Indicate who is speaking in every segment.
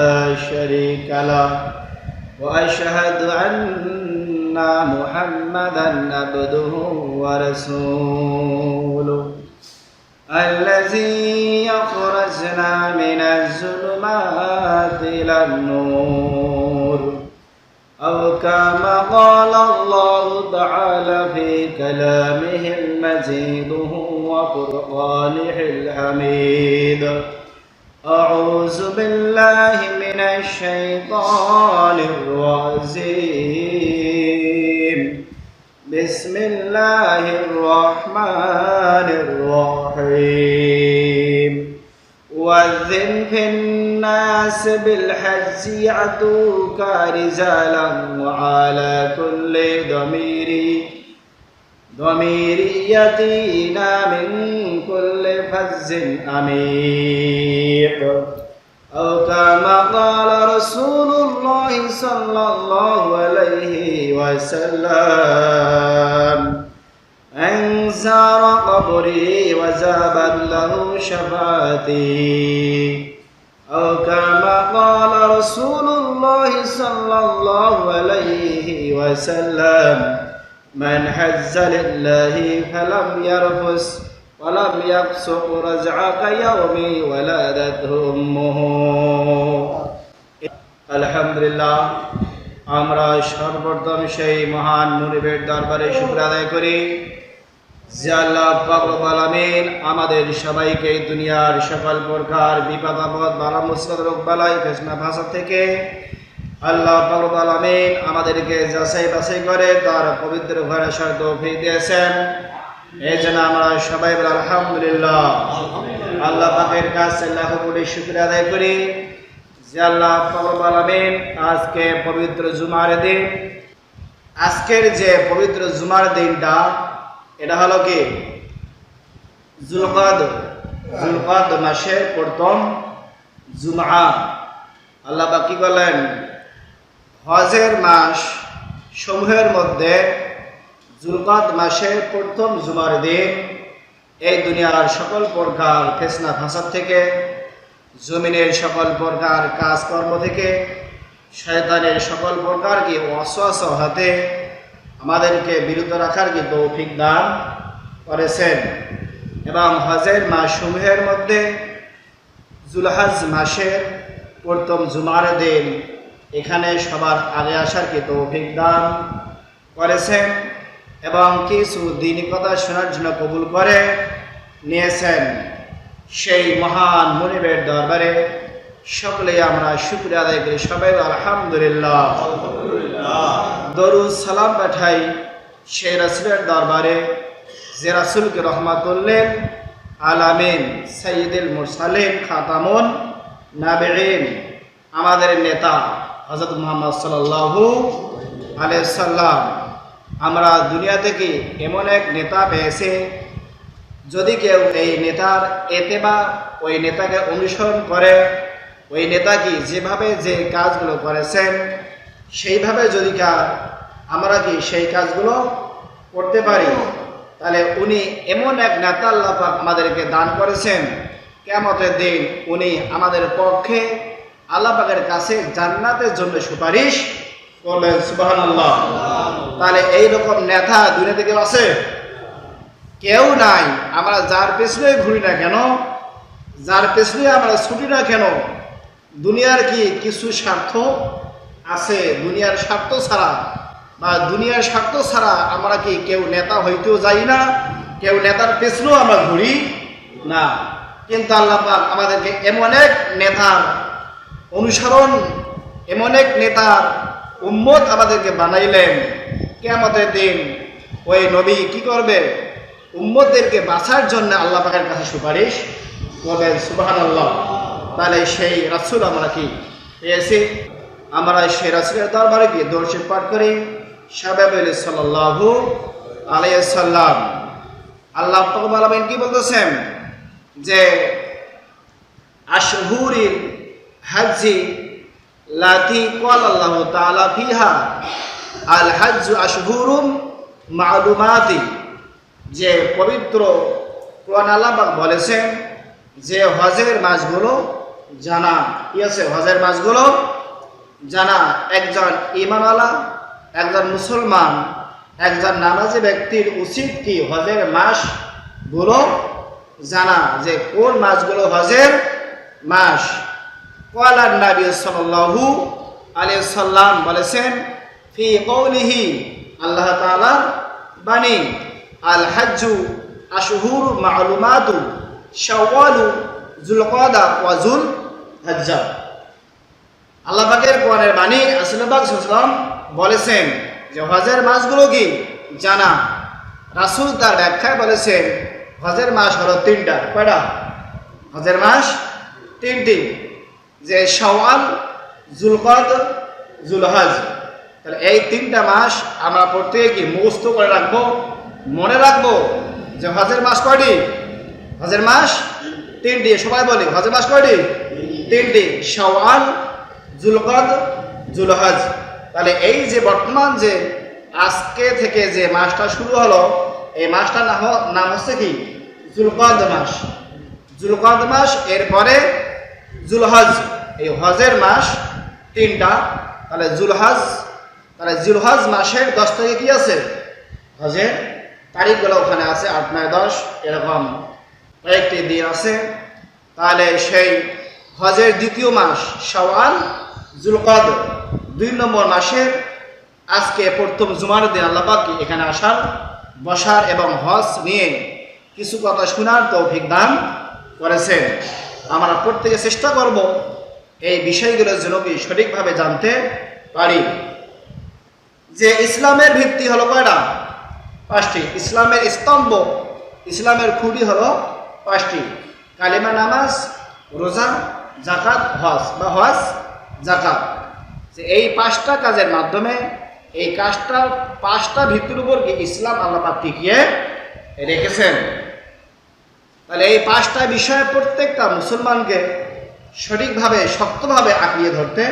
Speaker 1: لا شريك له. وأشهد أن محمدا عبده ورسوله. الذي يخرجنا من الظلمات إلى النور. أو كما قال الله تعالى في كلامه المجيد وقرآنه الحميد. أعوذ بالله من الشيطان الرجيم. بسم الله الرحمن الرحيم. وذن في الناس بالحج يعتوك رجالا وعلى كل ضمير ضمير يأتينا من كل فز عميق أو كما قال رسول الله صلى الله عليه وسلم أن زار قبري وزابت له شفاعتي أو كما قال رسول الله صلى الله عليه وسلم من حز لله فلم يرفس ولم يفسق رجع كيوم ولدته أمه আলহামদুলিল্লাহ আমরা সর্বপ্রথম সেই মহান মুনিবের দরবারে শুক্র আদায় করি যে আল্লাহ পাকুল আলামিন আমাদের সবাইকে এই দুনিয়ার সকল প্রকার বিপদ আপদ বালা মুসিবত রোগ বালাই ফেসনা ভাষা থেকে আল্লাহ আলামিন আমাদেরকে যাচাই বাছাই করে তার পবিত্র ঘরে সর তৌফিক দিয়েছেন। এই জন্য আমরা সবাই বলে, আলহামদুলিল্লাহ। আল্লাহ পাকের কাছে লাখ কোটি শুক্র আদায় করি যে আল্লাহ আলামিন আজকে পবিত্র জুমার দিন। আজকের যে পবিত্র জুমার দিনটা, এটা হলো কি? জুলকাদ জুলকাদ মাসের প্রথম জুমা আল্লাহ বা কি বলেন হজের মাস সমূহের মধ্যে জুলকাদ মাসের প্রথম জুমার দিন এই দুনিয়ার সকল প্রকার ফেসনা ফাসাদ থেকে, জমিনের সকল প্রকার কাজকর্ম থেকে, শয়তানের সকল প্রকার কি অশ্বাস হাতে আমাদেরকে বিরত রাখার কি তৌফিক দান করেছেন। এবং হজের মাসসমূহের মধ্যে জুলহাজ মাসের প্রথম জুমার দিন এখানে সবার আগে আসার কি তৌফিক করেছেন এবং কিছু দিনই কথা শোনার জন্য কবুল করে নিয়েছেন সেই মহান মনিবের দরবারে। সকলে আমরা শুক্রিয়া আদায় করি। সবাই আলহামদুলিল্লাহ। দরুদ সালাম পাঠাই সেই রাসুলের দরবারে, যে রাসুলকে রহমাতুল্লেন আলামিন সঈদুল মুরসালিম খাতামুন নাবেরিন আমাদের নেতা হজরত মোহাম্মদ সাল্লাল্লাহু আলাইহি সাল্লাম আমরা দুনিয়া থেকে এমন এক নেতা পেয়েছে, যদি কেউ এই নেতার এতে বা ওই নেতাকে অনুসরণ করে, ওই নেতা কি যেভাবে যে কাজগুলো করেছেন, সেইভাবে যদি আমরা কি সেই কাজগুলো করতে পারি? তাহলে উনি এমন এক নেতা আল্লাহ আমাদেরকে দান করেছেন কেমতের দিন উনি আমাদের পক্ষে আল্লাহ কাছে জান্নাতের জন্য সুপারিশ করবেন সুবাহ আল্লাহ তাহলে এইরকম নেতা দুনিয়া থেকে আছে? কেউ নাই। আমরা যার পেছনে ঘুরি না কেন? যার পেছনে আমরা ছুটি না কেন? দুনিয়ার কি কিছু স্বার্থ আছে? দুনিয়ার স্বার্থ ছাড়া বা দুনিয়ার স্বার্থ ছাড়া আমরা কি কেউ নেতা হইতেও যাই না? কেউ নেতার পেছনেও আমরা ঘুরি না। কিন্তু আল্লাহ আমাদেরকে এমন এক নেতার অনুসরণ এমন এক নেতার উম্মত আমাদেরকে বানাইলেন। কেমতের দিন ওই নবী কি করবে? উম্মতদেরকে বাঁচার জন্য আল্লাহ পাকের কাছে সুপারিশ করবেন সুবাহান আল্লাহ তাহলে সেই রাসুল আমরা কি পেয়েছি? আমরা সেই রাসুলের দরবারে গিয়ে দর্শন পাঠ করি। সাবেব সাল্লাহু আলাইসাল্লাম আল্লাহ আলমিন কি বলতেছেন? যে আশহুরিল হাজি লাতি কল আল্লাহ তালা ফিহা, আল হাজ আশহুরুম মালুমাতি। যে পবিত্র কোরআন আল্লাহ বলেছেন যে হজের মাসগুলো জানা, কি আছে হজের মাসগুলো? জানা, একজন ইমানওয়ালা একজন মুসলমান, একজন নামাজি ব্যক্তির উচিত কি হজের মাসগুলো জানা, যে কোন মাসগুলো হজের মাস? কলার নবী সাল্লাল্লাহু আলাইহি সাল্লাম বলেছেন, ফি কৌলিহি আল্লাহ তাআলার বাণী আল হাজ্জু আশহুর মালুমাতু শাওয়ালু জুলকাদা ওয়া জুল হজ্জা আল্লাহ পাকের কোরআনের বাণী আসলাবাগ সাল্লাম বলেছেন যে হজের মাসগুলো কি? জানা। রাসূল তার ব্যাখ্যায় বলেছেন, হজের মাস হলো তিনটা। কয়টা? হজের মাস তিনটি। যে শাওয়াল, জুলকদ, জুলহজ। তাহলে এই তিনটা মাস আমরা প্রত্যেকে মুখস্থ করে রাখব, মনে রাখব যে হজের মাস কয়টি? হজের মাস তিনটি, সবাই বলি, হজের মাস কয়টি? তিনটি, শাওয়াল, জুলকদ, জুলহজ। তাহলে এই যে বর্তমান যে আজকে থেকে যে মাসটা শুরু হলো, এই মাসটার নাম হচ্ছে কি? জুলকদ মাস। জুলকদ মাস, এরপরে জুলহজ। এই হজের মাস তিনটা। তাহলে জুলহজ তাহলে জুলহজ মাসের দশ তারিখে কি আছে? হজের তারিখগুলো ওখানে আছে, আট, নয়, দশ, এরকম কয়েকটি দিন আছে। তাহলে সেই হজের দ্বিতীয় মাস সওয়াল জুলকদ, দুই নম্বর মাসের আজকে প্রথম জুমার দিন আল্লাপাক এখানে আসার, বসার এবং হজ নিয়ে কিছু কথা শোনার তৌফিক দান করেছেন। আমরা প্রত্যেকে চেষ্টা করব এই বিষয়গুলোর জন্য কি সঠিকভাবে জানতে পারি। যে ইসলামের ভিত্তি হলো কয়টা? পাঁচটি। ইসলামের স্তম্ভ, ইসলামের খুঁটি হলো পাঁচটি। কালিমা নামাজ, রোজা জাকাত হজ বা হজ জাকাত যে এই পাঁচটা কাজের মাধ্যমে এই কাজটা, পাঁচটা ভিত্তির উপর কি ইসলাম আল্লাহ পাক টিকিয়ে রেখেছেন? তাহলে এই পাঁচটা বিষয়ে প্রত্যেকটা মুসলমানকে সঠিকভাবে, শক্তভাবে আঁকড়িয়ে ধরতে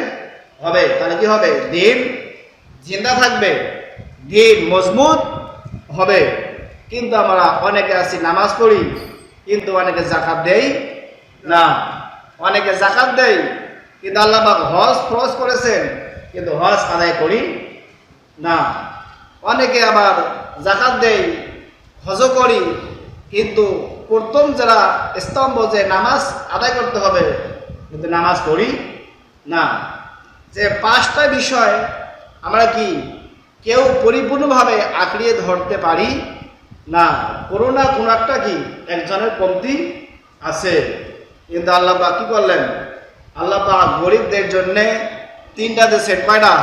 Speaker 1: হবে। তাহলে কি হবে? দিন জিন্দা থাকবে, দিন মজবুত হবে। কিন্তু আমরা অনেকে আছি নামাজ পড়ি, কিন্তু অনেকে জাকাত দেই না। অনেকে জাকাত দেই, কিন্তু আল্লাহ পাক হজ ফরজ করেছেন, কিন্তু হজ আদায় করি না। অনেকে আবার জাকাত দেই, হজও করি, কিন্তু প্রথম যারা স্তম্ভ যে নামাজ আদায় করতে হবে, কিন্তু নামাজ পড়ি না। যে পাঁচটা বিষয় আমরা কি কেউ পরিপূর্ণভাবে আঁকড়িয়ে ধরতে পারি না? কোনো না কোনো একটা কি? একজনের কমতি আছে। কিন্তু আল্লাহ পাক কি করলেন? আল্লাহ পাক গরিবদের জন্যে তিনটা দেশের কয়টা?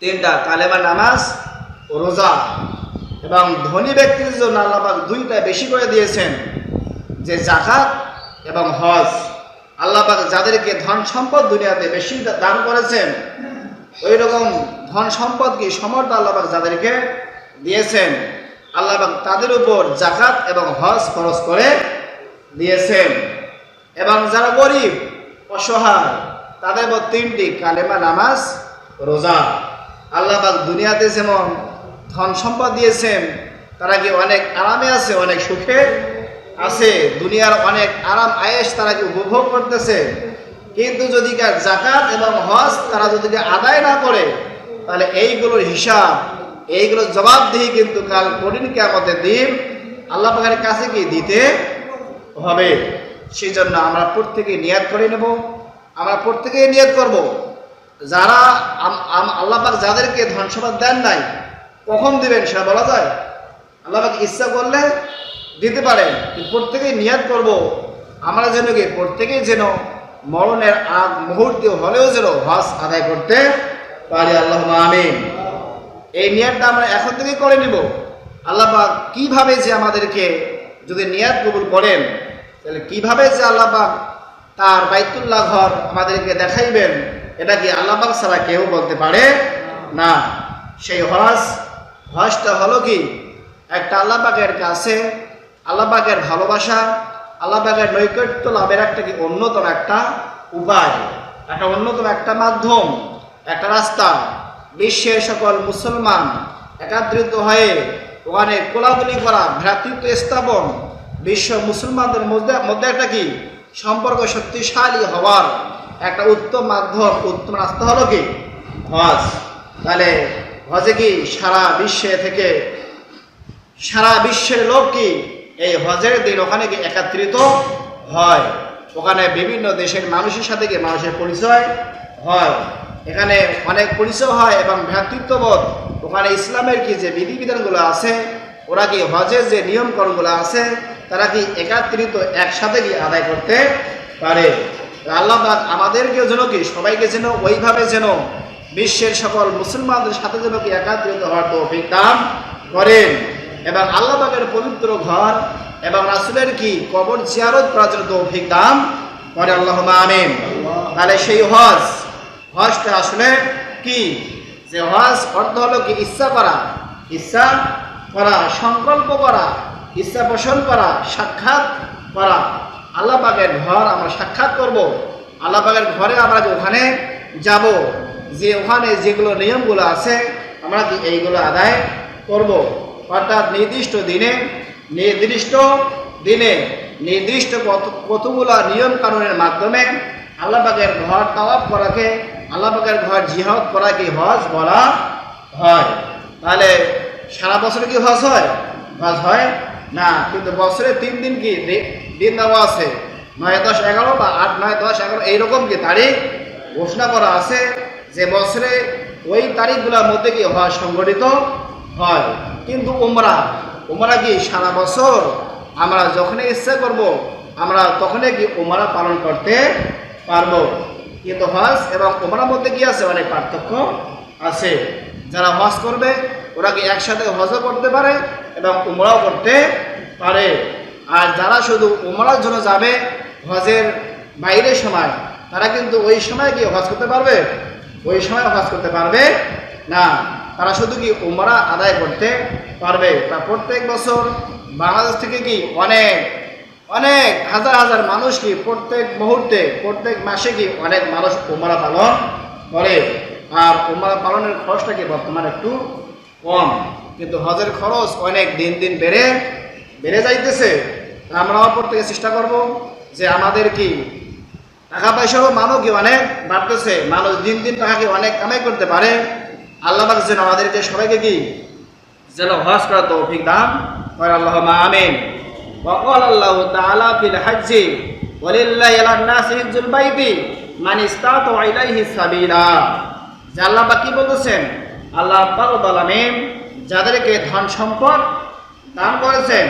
Speaker 1: তিনটা। কালেমা নামাজ রোজা। এবং ধনী ব্যক্তির জন্য আল্লাপাক দুইটা বেশি করে দিয়েছেন, যে জাকাত এবং হজ। আল্লাপাক যাদেরকে ধন সম্পদ দুনিয়াতে বেশি দান করেছেন ওই রকম ধন সম্পদ কি সমর্থ আল্লাপাক যাদেরকে দিয়েছেন আল্লাপাক তাদের উপর জাকাত এবং হজ খরচ করে দিয়েছেন। এবং যারা গরিব, অসহায়, তাদের উপর তিনটি কালেমা নামাজ, রোজা। আল্লাহ পাক দুনিয়াতে যেমন ধন সম্পদ দিয়েছেন, তারা কি অনেক আরামে আছে, অনেক সুখে আছে? দুনিয়ার অনেক আরাম আয়েস তারা কি উপভোগ করতেছে? কিন্তু যদি জাকাত এবং হজ তারা যদি আদায় না করে, তাহলে এইগুলোর হিসাব, এইগুলোর জবাবদিহি কিন্তু কাল কঠিন কেমতের দিন আল্লাহ পাকের কাছে কি দিতে হবে? সেই জন্য আমরা প্রত্যেকে নিয়াদ করে নেব। আমরা প্রত্যেকেই নিয়াদ করব। যারা আল্লাহ যাদেরকে ধন সম্পদ দেন নাই কখন দিবেন সেটা বলা যায়? আল্লাহ পাক ইচ্ছা করলে দিতে পারেন প্রত্যেকেই নিয়াদ করব। আমরা যেন কি প্রত্যেকেই যেন মরণের আগ মুহূর্তে হলেও যেন হজ আদায় করতে পারি। আল্লাহ আমিন। এই নিয়াদটা আমরা এখন থেকেই করে নিব। আল্লাহ পাক কীভাবে যে আমাদেরকে যদি নিয়াদ কবুল করেন, তাহলে কীভাবে যে আল্লাহ পাক তার বাইতুল্লাহ ঘর আমাদেরকে দেখাইবেন, এটা কি আল্লাহ পাক ছাড়া কেউ বলতে পারে না। সেই হজ হজটা হলো কি? একটা আল্লাহ পাকের কাছে আল্লাহ পাকের ভালোবাসা আল্লাহ পাকের নৈকট্য লাভের একটা কি অন্যতম একটা উপায়, একটা অন্যতম একটা মাধ্যম, একটা রাস্তা। বিশ্বের সকল মুসলমান একাত্রিত হয়ে ওখানে কোলাগুলি করা, ভ্রাতৃত্ব স্থাপন, বিশ্ব মুসলমানদের মধ্যে মধ্যে একটা কি? সম্পর্ক শক্তিশালী হওয়ার একটা উত্তম মাধ্যম, উত্তম রাস্তা হলো কি? হজ তাহলে হজে কি সারা বিশ্বে থেকে, সারা বিশ্বের লোক কি এই হজের দিন ওখানে কি একত্রিত হয়? ওখানে বিভিন্ন দেশের মানুষের সাথে কি মানুষের পরিচয় হয়। এখানে অনেক পরিচয় হয় এবং ভ্রাতৃত্ববোধ। ওখানে ইসলামের কি যে বিধিবিধানগুলো আছে, ওরা কি হজের যে নিয়মকরণগুলো আছে, তারা কি একত্রিত একসাথে কি আদায় করতে পারে? আল্লাহ পাক আমাদেরকেও যেন কি সবাইকে যেন ওইভাবে যেন বিশ্বের সকল মুসলমানদের সাথে যেন কি একাত্রিত হওয়ার তৌফিক দান করেন। এবং আল্লাহ পাকের পবিত্র ঘর এবং রাসুলের কি কবর জিয়ারত করার জন্য তৌফিক দান করে আল্লাহ আমিন। তাহলে সেই হজ, হজটা আসলে কি? যে হজ অর্থ হলো কি ইচ্ছা করা ইচ্ছা করা, সংকল্প করা, ইচ্ছা পোষণ করা, সাক্ষাৎ করা। আল্লাহ পাকের ঘর আমরা সাক্ষাৎ করব। আল্লাহ পাকের ঘরে আমরা যে ওখানে যাব। যে ওখানে যেগুলো নিয়মগুলো আছে, আমরা কি এইগুলো আদায় করব? অর্থাৎ নির্দিষ্ট দিনে নির্দিষ্ট দিনে, নির্দিষ্ট কত, কতগুলো নিয়ম কানুনের মাধ্যমে আল্লাহ পাকের ঘর তাওয়াব করাকে আল্লাহ পাকের ঘর জিহাদ করাকে হজ বলা হয়। তাহলে সারা বছরে কি হজ হয়? হজ হয়? না, কিন্তু বছরে তিন দিন কি দিন দেওয়া আছে? নয় দশ এগারো বা আট, নয় দশ এগারো, এইরকম কি তারিখ ঘোষণা করা আছে? যে বছরে ওই তারিখগুলোর মধ্যে কি হজ সংগঠিত হয়। কিন্তু উমরা ওমরা কি সারা বছর আমরা যখনই ইচ্ছা করব, আমরা তখনই কি উমরা পালন করতে পারব। কিন্তু হজ এবং উমরার মধ্যে কি আছে? অনেক পার্থক্য আছে। যারা হজ করবে, ওরা কি একসাথে হজও করতে পারে এবং উমরাও করতে পারে। আর যারা শুধু উমরার জন্য যাবে হজের বাইরের সময়, তারা কিন্তু ওই সময় কি হজ করতে পারবে? ওই সময় হজ করতে পারবে না। তারা শুধু কি উমরা আদায় করতে পারবে? তা প্রত্যেক বছর বাংলাদেশ থেকে কি অনেক অনেক হাজার হাজার মানুষ কি প্রত্যেক মুহূর্তে, প্রত্যেক মাসে কি অনেক মানুষ উমরা পালন করে? আর উমরা পালনের খরচটা কি বর্তমানে একটু কম? কিন্তু হজের খরচ অনেক দিন দিন বেড়ে বেড়ে যাইতেছে। তা আমরাও প্রত্যেকে চেষ্টা করব যে আমাদের কি টাকা পয়সারও মানও কি অনেক বাড়তেছে মানুষ দিন দিন টাকা কি অনেক কামাই করতে পারে আল্লাহ পাক যেন আমাদেরকে সবাইকে কি যেন হজ করা তৌফিক দান করে আল্লাহ আমিন وقال الله تعالى في الحج ولله على الناس حج البيت من استطاع إليه سبيلا যে আল্লাহ পাক কি বলতেছেন আল্লাহ পাক আলামিন যাদেরকে ধন সম্পদ দান করেছেন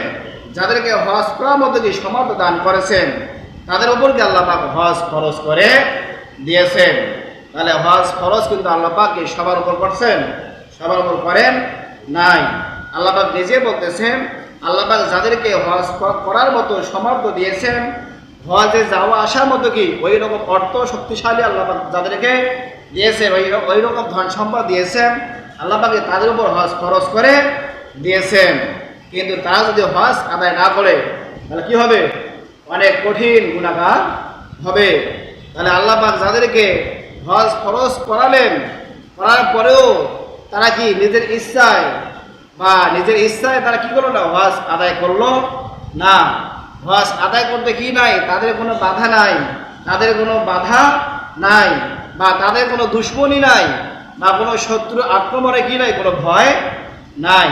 Speaker 1: যাদেরকে হজ করার মধ্যে কি সমর্থ দান করেছেন তাদের উপর কি আল্লাহ পাক হজ খরচ করে দিয়েছেন। তাহলে হজ খরচ কিন্তু আল্লাহ পাক কি সবার উপর করছেন, সবার উপর করেন নাই। আল্লাহ পাক নিজে বলতেছেন, আল্লাহ পাক যাদেরকে হজ করার মতো সমর্থ দিয়েছেন, হজে যাওয়া আসার মতো কি ওই রকম অর্থ শক্তিশালী আল্লাহ পাক যাদেরকে দিয়েছেন, ওই ওই রকম ধন সম্পদ দিয়েছেন, আল্লাহ পাকে তাদের উপর হজ খরচ করে দিয়েছেন। কিন্তু তারা যদি হজ আদায় না করে, তাহলে কি হবে? অনেক কঠিন গুণাগার হবে। তাহলে আল্লাহ যাদেরকে হজ খরচ করালেন, করার পরেও তারা কি নিজের ইচ্ছায় বা নিজের ইচ্ছায় তারা কি করল না, হজ আদায় করল? না, হজ আদায় করতে কি নাই? তাদের কোনো বাধা নাই। তাদের কোনো বাধা নাই বা তাদের কোনো দুশ্মনী নাই বা কোনো শত্রু আক্রমণে কি নাই, কোনো ভয় নাই।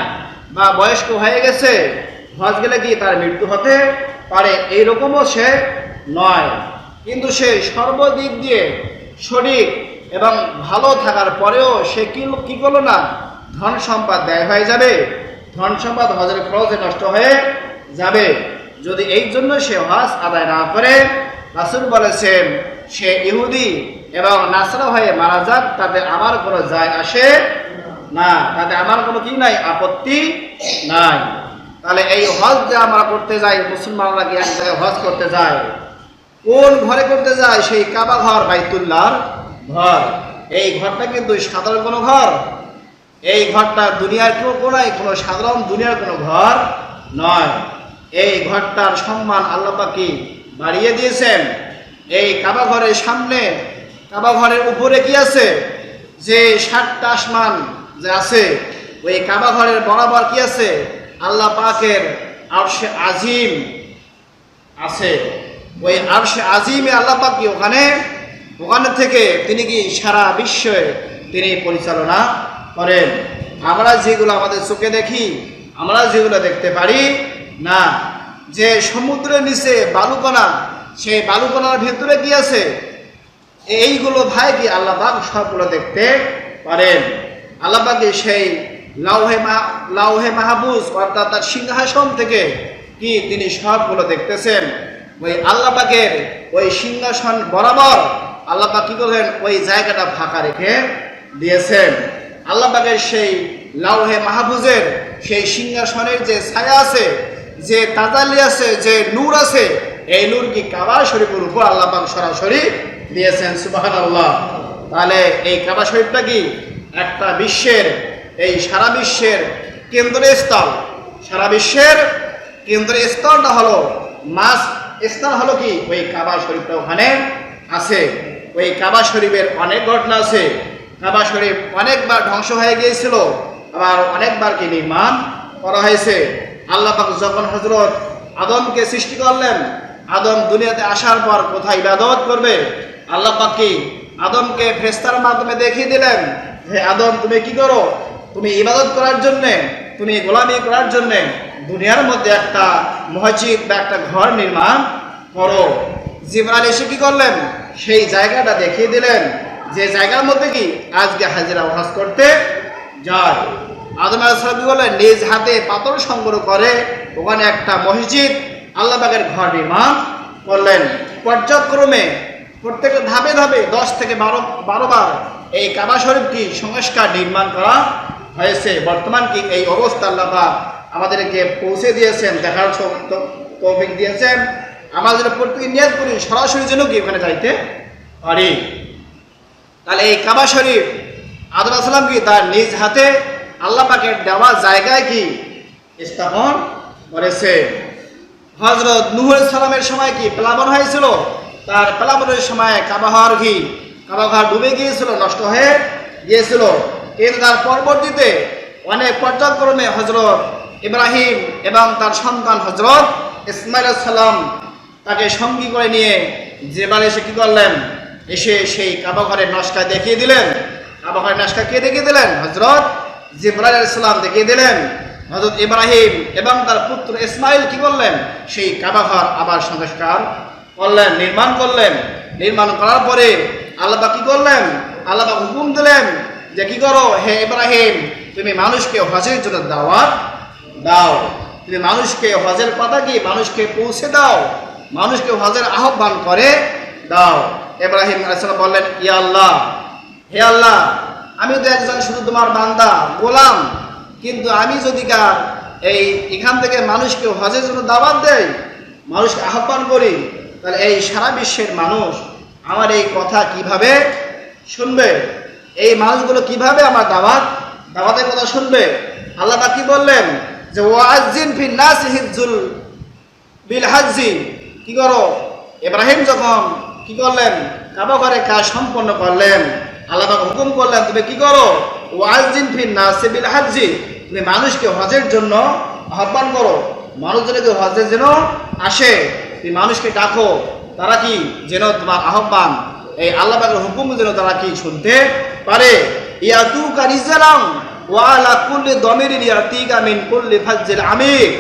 Speaker 1: বা বয়স্ক হয়ে গেছে, হজ গেলে কি তার মৃত্যু হতে পারে, এইরকমও সে নয়। কিন্তু সে সর্বদিক দিয়ে সঠিক এবং ভালো থাকার পরেও সে কি কি করল না? ধন সম্পদ ব্যয় হয়ে যাবে। ধন সম্পদ হজের খরচে নষ্ট হয়ে যাবে। যদি এই জন্য সে হজ আদায় না করে, রাসুল বলেছেন, সে ইহুদি এবং নাসরা হয়ে মারা যাক, তাতে আমার কোনো যায় আসে না। তাতে আমার কোনো কি নাই? আপত্তি নাই। তাহলে এই হজ যে আমরা করতে যাই, মুসলমানরা গিয়ে এক হজ করতে যায় কোন ঘরে করতে যায় সেই কাবা ঘর, বাইতুল্লাহর ঘর। এই ঘরটা কিন্তু সাধারণ কোনো ঘর। এই ঘরটা দুনিয়ার কেউ কোনায়, কোনো সাধারণ দুনিয়ার কোনো ঘর নয়। এই ঘরটার সম্মান আল্লাহ পাকি বাড়িয়ে দিয়েছেন। এই কাবা ঘরের সামনে, কাবা ঘরের উপরে কি আছে? যে সাতটা আসমান যে আছে, ওই কাবা ঘরের বরাবর কি আছে? আল্লাহ পাকের আরশে আজিম আছে। ওই আরশে আজিমে আল্লাহ পাক কি ওখানে? ওখানে থেকে তিনি কি সারা বিশ্বে তিনি পরিচালনা করেন। আমরা যেগুলো আমাদের চোখে দেখি, আমরা যেগুলো দেখতে পারি, না, যে সমুদ্রের নিচে বালুকণা, সেই বালুকণার ভেতরে কি আছে? এইগুলো ভাই কি আল্লাহ পাক সবগুলো দেখতে পারেন। আল্লাহ পাকে সেই লাউহে মা, লাউহে মাহবুজ অর্থাৎ তার সিংহাসন থেকে কি তিনি সবগুলো দেখতেছেন? ওই আল্লাহ পাকের ওই সিংহাসন বরাবর আল্লাহ পাক কি করলেন? ওই জায়গাটা ফাঁকা রেখে দিয়েছেন। আল্লাহ পাকের সেই লাউহে মাহবুজের সেই সিংহাসনের যে ছায়া আছে, যে তাজালি আছে, যে নূর আছে, এই নূর কি কাবা শরীফের উপর আল্লাহ পাক সরাসরি দিয়েছেন সুবাহান আল্লাহ তাহলে এই কাবা শরীফটা কি একটা বিশ্বের এই সারা বিশ্বের কেন্দ্রীয় স্থল, সারা বিশ্বের কেন্দ্রীয় স্থলটা হলো মাস স্থান হলো কি? ওই কাবা শরীফটা ওখানে আছে। ওই কাবা শরীফের অনেক ঘটনা আছে। কাবা শরীফ অনেকবার ধ্বংস হয়ে গিয়েছিল, আবার অনেকবার কি নির্মাণ করা হয়েছে। আল্লাহ যখন হজরত আদমকে সৃষ্টি করলেন, আদম দুনিয়াতে আসার পর কোথায় ইবাদত করবে? আল্লাহ কি আদমকে ফেস্তার মাধ্যমে দেখিয়ে দিলেন হে আদম, তুমি কি করো? তুমি ইবাদত করার জন্যে, তুমি গোলামি করার জন্যে দুনিয়ার মধ্যে একটা মসজিদ বা একটা ঘর নির্মাণ করো। জিবরাল এসে কি করলেন? সেই জায়গাটা দেখিয়ে দিলেন। যে জায়গার মধ্যে কি? আজকে হাজিরা ওয়াজ করতে যায়। আদম আলাইসালাম করলেন? নিজ হাতে পাথর সংগ্রহ করে ওখানে একটা মসজিদ আল্লাহবাগের ঘর নির্মাণ করলেন। পর্যায়ক্রমে প্রত্যেকটা ধাপে ধাপে দশ থেকে বারো বারো বার এই কাবা শরীফটি সংস্কার নির্মাণ করা হয়েছে। বর্তমান কি এই অবস্থা আল্লাহ আমাদেরকে পৌঁছে দিয়েছেন, দেখার তৌফিক দিয়েছেন। আমাদের প্রত্যেকে নিয়ত করি, সরাসরি যেন কি ওখানে যাইতে পারি। তাহলে এই কাবা শরীফ আদম আসলাম কি তার নিজ হাতে আল্লাহ পাকের দেওয়া জায়গায় কি স্থাপন করেছে? হজরত নুহুল সালামের সময় কি প্লাবন হয়েছিল? তার প্লাবনের সময় কাবাহর ঘি কাবাঘর ডুবে গিয়েছিল, নষ্ট হয়ে গিয়েছিল। কিন্তু তার পরবর্তীতে অনেক পর্যায়ক্রমে হজরত ইব্রাহিম এবং তার সন্তান হজরত ইসমাইল সালাম তাকে সঙ্গী করে নিয়ে যেবার এসে কি করলেন? এসে সেই কাবাঘরের নস্কা দেখিয়ে দিলেন। কাবাঘরের নস্কা কে দেখিয়ে দিলেন? হজরত জিব্রাইল ইসলাম দেখিয়ে দিলেন। হজরত ইব্রাহিম এবং তার পুত্র ইসমাইল কি করলেন? সেই কাবাঘর আবার সংস্কার করলেন, নির্মাণ করলেন। নির্মাণ করার পরে আল্লাহ কি করলেন? আল্লাহ হুকুম দিলেন যে কি করো? হে ইব্রাহিম, তুমি মানুষকে হজের জন্য দাওয়াত দাও। তুমি মানুষকে হজের কথা কি? মানুষকে পৌঁছে দাও। মানুষকে হজের আহ্বান করে দাও। ইব্রাহিম আলাইসালাম বললেন, ইয়া আল্লাহ, হে আল্লাহ আমি তো একজন শুধু তোমার বান্দা, গোলাম। কিন্তু আমি যদি কার এই এখান থেকে মানুষকে হজের জন্য দাওয়াত দেই, মানুষকে আহ্বান করি, তাহলে এই সারা বিশ্বের মানুষ আমার এই কথা কীভাবে শুনবে? এই মানুষগুলো কীভাবে আমার দাওয়াত? দাওয়াতের কথা শুনবে? আল্লাহ কি বললেন? যে ওয়াজিন ফি নাস হিজুল বিল হাজি কি করো? ইব্রাহিম যখন কি করলেন? কাবা ঘরে কাজ সম্পন্ন করলেন। আল্লাহ হুকুম করলেন, তুমি কি করো? ওয়াজিন ফি নাস বিল হাজি তুমি মানুষকে হজের জন্য আহ্বান করো। মানুষ যেন কেউ হজের যেন আসে, তুমি মানুষকে ডাকো। তারা কি? যেন তোমার আহ্বান এই আল্লাহ পাকের হুকুম যেন তারা কি শুনতে পারে? ইয়াতু কারিজালাম ওয়ালা কুল্লি দমিরিন ইয়াতিকা মিন কুল্লি ফাজ্জিল আমির।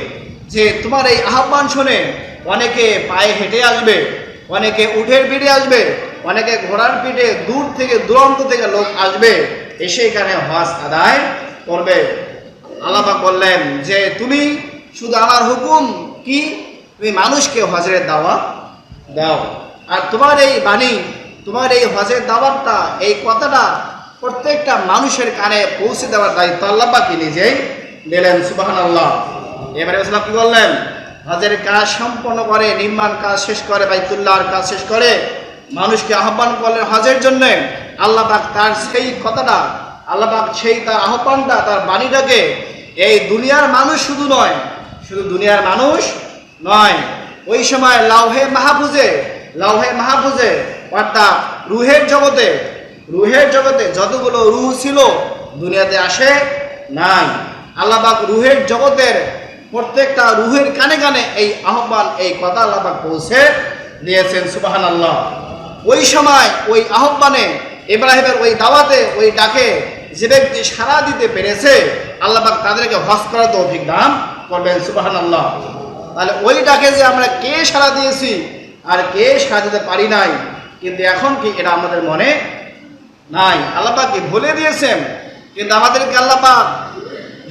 Speaker 1: যে তোমার এই আহ্বান শুনে অনেকে পায়ে হেঁটে আসবে, অনেকে উঠের পিঠে আসবে, অনেকে ঘোড়ার পিঠে দূর থেকে, দূরান্ত থেকে লোক আসবে, এসে এখানে হজ আদায় করবে। আল্লাপা বললেন যে, তুমি শুধু আমার হুকুম কি? তুমি মানুষকে হজরে দাওয়া দাও। আর তোমার এই বাণী তোমার এই হজের দাবারটা এই কথাটা প্রত্যেকটা মানুষের কানে পৌঁছে দেওয়ার দায়িত্ব আল্লাহ পাকি নিজেই দিলেন সুবাহান আল্লাহ এবারে ইসলাম কি বললেন? হজের কাজ সম্পন্ন করে, নির্মাণ কাজ শেষ করে, বাইতুল্লাহর কাজ শেষ করে, মানুষকে আহ্বান করলেন হজের জন্য। আল্লাহ পাক তার সেই কথাটা, আল্লাহ পাক সেই তার আহ্বানটা, তার বাণীটাকে এই দুনিয়ার মানুষ শুধু নয়, শুধু দুনিয়ার মানুষ নয়, ওই সময় লাউহে মাহফুজে লাউহে মাহফুজে অর্থাৎ রুহের জগতে রুহের জগতে যতগুলো রুহ ছিল, দুনিয়াতে আসে নাই। আল্লাহ পাক রুহের জগতের প্রত্যেকটা রুহের কানে কানে এই আহ্বান, এই কথা আল্লাহ পাক পৌঁছে দিয়েছেন সুবাহান আল্লাহ ওই সময় ওই আহ্বানে ইব্রাহিমের ওই দাওয়াতে, ওই ডাকে যে ব্যক্তি সাড়া দিতে পেরেছে, আল্লাহ পাক তাদেরকে হজ করার তৌফিক দান করবেন সুবাহান আল্লাহ তাহলে ওই ডাকে যে আমরা কে সাড়া দিয়েছি আর কে সাড়া দিতে পারি নাই কিন্তু এখন কি এটা আমাদের মনে নাই? আল্লাহ পাক কি ভুলে দিয়েছেন? কিন্তু আমাদেরকে আল্লাহ পাক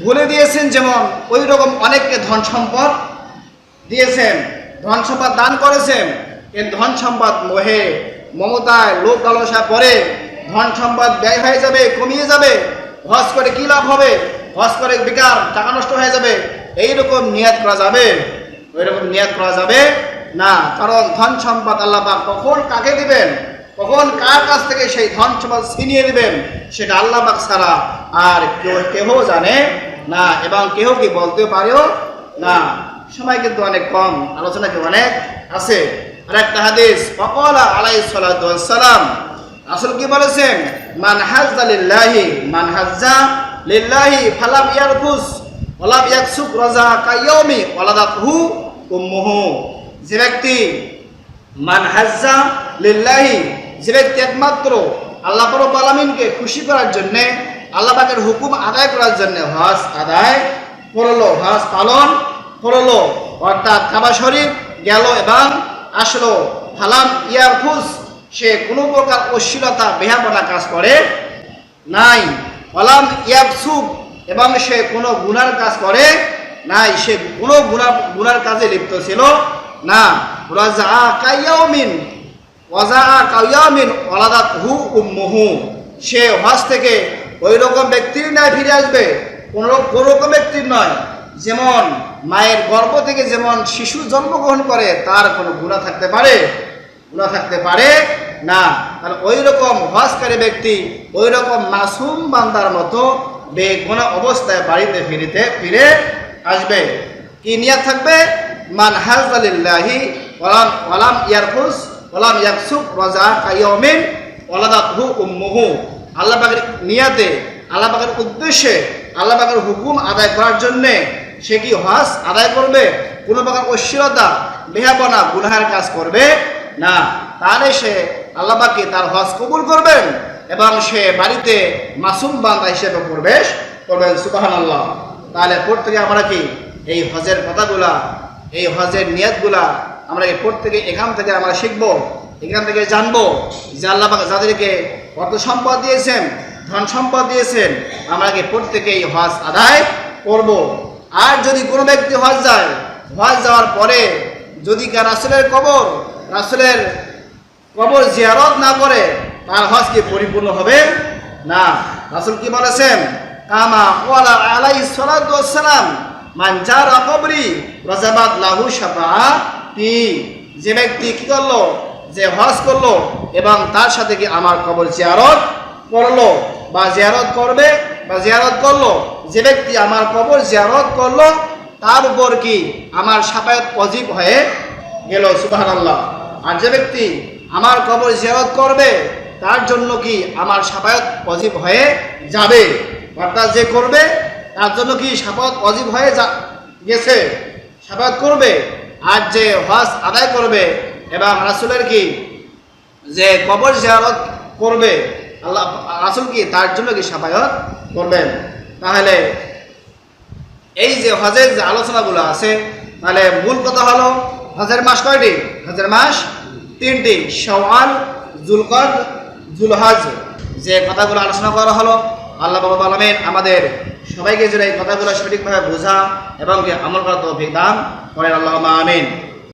Speaker 1: ভুলে দিয়েছেন যেমন ওই রকম অনেককে ধন সম্পদ দিয়েছেন, ধন সম্পদ দান করেছেন এ ধন সম্পদ মোহে, মমতায় লোক লালসা পরে ধন সম্পদ ব্যয় হয়ে যাবে, কমিয়ে যাবে, হজ করে কী লাভ হবে? হজ করে বেকার, টাকা নষ্ট হয়ে যাবে এই রকম নিয়াত করা যাবে ওই রকম নিয়াত করা যাবে না, কারণ ধন সম্পদ আল্লাপাক কখন কাকে দিবেন? কখন কার কাছ থেকে সেই ধন সম্পদ ছিনিয়ে দিবেন? সেটা আল্লাহ পাক ছাড়া আর কেউ কেহ জানে না এবং কেহ কি বলতে পারেও না। সময় কিন্তু অনেক কম, আলোচনা কি অনেক আছে। আর একটা হাদিস ফকলা আলাই সালাম আসল কি বলেছেন? মান হাজ্জা লিল্লাহি, মান হাজ্জা লিল্লাহি ফালাম ইয়ারফুস, ওয়ালাম ইয়াকসুক রাজা কাইয়ামি ওয়ালাদাতহু উম্মুহু। যে ব্যক্তি মান হাজ্জা লিল্লাহি, যে ব্যক্তি একমাত্র আল্লাহ পরব আলামিনকে খুশি করার জন্যে, আল্লাহ পাকের হুকুম আদায় করার জন্য হজ আদায় করল, হজ পালন করল, অর্থাৎ কাবা শরীফ গেল এবং আসলো। ফালাম ইয়ারফুস, সে কোনো প্রকার অশ্লীলতা বেহাপনা কাজ করে নাই। ফালাম ইয়াবসুক, এবং সে কোনো গুনার কাজ করে নাই। সে কোনো গুণা গুনার কাজে লিপ্ত ছিল না রাজা কাইয়াউমিন ওয়াজা কাইয়ামিন ওলাদাত হু উম্মুহু। সে হজ থেকে ওই রকম ব্যক্তির ন্যায় ফিরে আসবে, কোনো কোনো রকম ব্যক্তির নয়। যেমন মায়ের গর্ভ থেকে যেমন শিশু জন্মগ্রহণ করে, তার কোনো গুণা থাকতে পারে? গুণা থাকতে পারে না। কারণ ওই রকম হজকারী ব্যক্তি ওই রকম মাসুম বান্দার মতো বেগুনা অবস্থায় বাড়িতে ফিরিতে ফিরে আসবে। কি নিয়াত থাকবে? মান হাজালিল্লাহি ওয়ালাম ওয়ালাম ইয়ারফুস, ওয়ালাম ইয়াকসুক রাজা কাইয়মিন ওয়ালাদাতহু উম্মুহু। আল্লাহ পাকের নিয়াতে, আল্লাহ পাকের উদ্দেশ্যে, আল্লাহ পাকের হুকুম আদায় করার জন্যে সে কি হজ আদায় করবে? কোনো প্রকার অশ্লীলতা বেহাপনা গুনহার কাজ করবে না। তাহলে সে আল্লাহ পাকে তার হজ কবুল করবেন এবং সে বাড়িতে মাসুম বান্দা হিসেবে প্রবেশ করবেন সুবাহান আল্লাহ তাহলে প্রত্যেকে আমরা কি এই হজের কথাগুলা এই হজের নিয়তগুলা আমরা এই প্রত্যেকে এখান থেকে আমরা শিখব, এখান থেকে জানব যে আল্লাহ যাদেরকে অর্থ সম্পদ দিয়েছেন, ধন সম্পদ দিয়েছেন আমরা কি প্রত্যেকে এই হজ আদায় করব। আর যদি কোনো ব্যক্তি হজ যায়, হজ যাওয়ার পরে যদি কা রাসুলের কবর রাসুলের কবর জিয়ারত না করে, তার হজ কি পরিপূর্ণ হবে? না। রাসুল কি বলেছেন? কামা ওয়ালা আলাই সালাম মানজার কবরি রাজাবাদ লাহু সাফাতি যে ব্যক্তি কি করল? যে হজ করল এবং তার সাথে কি আমার কবর জিয়ারত করল বা জিয়ারত করবে বা জিয়ারত করল। যে ব্যক্তি আমার কবর জিয়ারত করল, তার উপর কি আমার সাফায়ত অজীব হয়ে গেল? সুবাহান আল্লাহ আর যে ব্যক্তি আমার কবর জিয়ারত করবে, তার জন্য কি আমার সাফায়ত অজীব হয়ে যাবে? অর্থাৎ যে করবে তার জন্য কি সাফায়ত অজীব হয়ে যা গেছে? সাফায়ত করবে? আর যে হজ আদায় করবে এবং রাসুলের কি? যে কবর জিয়ারত করবে, আল্লাহ রাসুল কি তার জন্য কি সাফায়ত করবেন? তাহলে এই যে হজের যে আলোচনাগুলো আছে, তাহলে মূল কথা হলো হজের মাস কয়টি? হজের মাস তিনটি। সওয়াল জুলকদ, জুলহজ। যে কথাগুলো আলোচনা করা হলো, আল্লাহ বাবা আলমেন আমাদের সবাইকে যেন এই কথাগুলো সঠিকভাবে বোঝা এবং আমল করা তো দান করেন আল্লাহ আমিন।